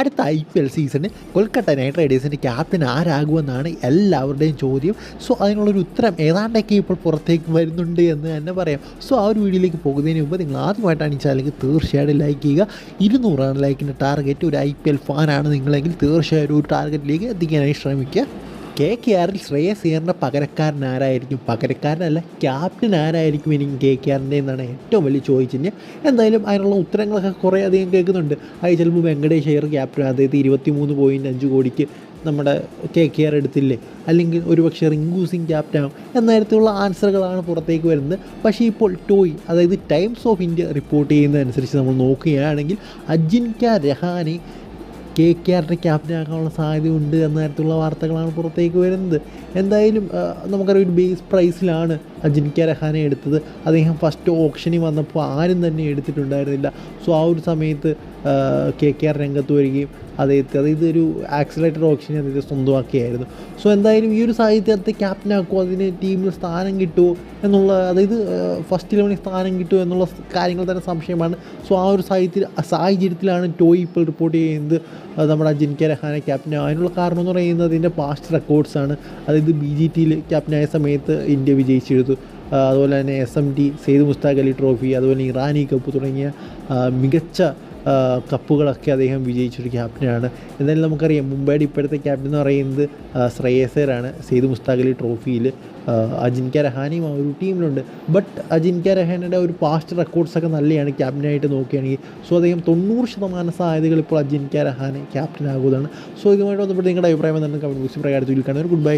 അടുത്ത I P L സീസണിൽ Kolkata Knight റൈഡേഴ്സിന്റെ ക്യാപ്റ്റൻ ആരാകുമെന്നാണ് എല്ലാവരുടെയും ചോദ്യം. സോ അതിനുള്ളൊരു ഉത്തരം ഏതാണ്ടൊക്കെ ഇപ്പോൾ പുറത്തേക്ക് വരുന്നുണ്ട് എന്ന് തന്നെ പറയാം. സോ ആ ഒരു വീഡിയോയിലേക്ക് പോകുന്നതിന് മുമ്പ് നിങ്ങൾ ആദ്യമായിട്ടാണ് ഈ ചാനലിൽ തീർച്ചയായിട്ടും ലൈക്ക് ചെയ്യുക. ഇരുന്നൂറാണ് ലൈക്കിന്റെ ടാർഗറ്റ് ഒരു ഐ പി എൽ ഫാനാണ് നിങ്ങളെങ്കിൽ തീർച്ചയായും ഒരു ടാർഗറ്റിലേക്ക് എത്തിക്കാനായി ശ്രമിക്കുക. കെ കെ ആറിൽ ശ്രേയസ് പകരക്കാരൻ ആരായിരിക്കും? പകരക്കാരനല്ല ക്യാപ്റ്റൻ ആരായിരിക്കും ഇനി കെ കെ ആറിന്റെ എന്നാണ് ഏറ്റവും വലിയ ചോദിച്ചിന് എന്തായാലും അതിനുള്ള ഉത്തരങ്ങളൊക്കെ കുറേ അധികം കേൾക്കുന്നുണ്ട്. അത് ചിലപ്പോൾ വെങ്കടേഷ് അയ്യർ ക്യാപ്റ്റൻ അതായത് ഇരുപത്തി മൂന്ന് പോയിന്റ് അഞ്ച് കോടിക്ക് നമ്മുടെ കെ കെ ആർ എടുത്തില്ലേ? അല്ലെങ്കിൽ ഒരുപക്ഷെ റിങ്കു സിംഗ് ആവും. എന്ന തരത്തിലുള്ള ആൻസറുകളാണ് പുറത്തേക്ക് വരുന്നത്. പക്ഷേ ഇപ്പോൾ ടോയ് അതായത് ടൈംസ് ഓഫ് ഇന്ത്യ റിപ്പോർട്ട് ചെയ്യുന്നതനുസരിച്ച് നമ്മൾ നോക്കുകയാണെങ്കിൽ Ajinkya Rahane K K captain ആക്കാനുള്ള സാധ്യതയുണ്ട് എന്ന തരത്തിലുള്ള വാർത്തകളാണ് പുറത്തേക്ക് വരുന്നത്. എന്തായാലും നമുക്കറിയാം ഒരു ബേസ് പ്രൈസിലാണ് അജിൻക്യ രഹാനെ എടുത്തത്. അദ്ദേഹം ഫസ്റ്റ് ഓപ്ഷനിൽ വന്നപ്പോൾ ആരും തന്നെ എടുത്തിട്ടുണ്ടായിരുന്നില്ല. സോ ആ ഒരു സമയത്ത് കെ കെ ആർ രംഗത്ത് വരികയും അദ്ദേഹത്തെ അതായത് ഒരു ആക്സിലേറ്റർ ഓപ്ഷനെ അദ്ദേഹത്തെ സ്വന്തമാക്കിയായിരുന്നു. സോ എന്തായാലും ഈ ഒരു സാഹചര്യത്തെ ക്യാപ്റ്റൻ ആക്കുമോ അതിന് ടീമിൽ സ്ഥാനം കിട്ടുമോ എന്നുള്ള അതായത് ഫസ്റ്റ് ഇലവനിൽ സ്ഥാനം കിട്ടുമോ എന്നുള്ള കാര്യങ്ങൾ തന്നെ സംശയമാണ്. സോ ആ ഒരു സാഹചര്യത്തിൽ സാഹചര്യത്തിലാണ് ടോയ് ഇപ്പോൾ റിപ്പോർട്ട് ചെയ്യുന്നത്. നമ്മുടെ അജിൻക്യ രഹാനെ ക്യാപ്റ്റൻ അതിനുള്ള കാരണം എന്ന് പറയുന്നത് അതിന്റെ പാസ്റ്റ് റെക്കോർഡ്സാണ് അതായത് ബി ജി ടിയിൽ ക്യാപ്റ്റനായ സമയത്ത് ഇന്ത്യ വിജയിച്ചെടുത്തു ആ, അതുപോലെ തന്നെ S M T Syed Mushtaq Ali trophy അതുപോലെ ഇറാനി കപ്പ് തുടങ്ങിയ മികച്ച കപ്പുകളൊക്കെ അദ്ദേഹം വിജയിച്ചൊരു ക്യാപ്റ്റനാണ്. എന്തായാലും നമുക്കറിയാം മുംബൈയുടെ ഇപ്പോഴത്തെ ക്യാപ്റ്റൻ എന്ന് പറയുന്നത് ശ്രേയസേരാണ് സെയ്ദ് മുസ്താഖ് അലി ട്രോഫിയിൽ അജിൻക്യ രഹാനിയും ആ ഒരു ടീമിലുണ്ട്. ബട്ട് അജിൻക്യ രഹാനയുടെ ഒരു പാസ്റ്റ് റെക്കോർഡ്സൊക്കെ നല്ലതാണ് ക്യാപ്റ്റനായിട്ട് നോക്കുകയാണെങ്കിൽ. സോ അദ്ദേഹം തൊണ്ണൂറ് ശതമാനം സാധ്യതകൾ ഇപ്പോൾ അജിൻക്യ രഹാനെ ക്യാപ്റ്റൻ ആകുന്നതാണ് സോ ഇതുമായിട്ട് ബന്ധപ്പെട്ട് നിങ്ങളുടെ അഭിപ്രായം തന്നെ കമന്റ് ബോക്സിൽ പ്രകാരം കാണുന്നവർ ഗുഡ് ബൈ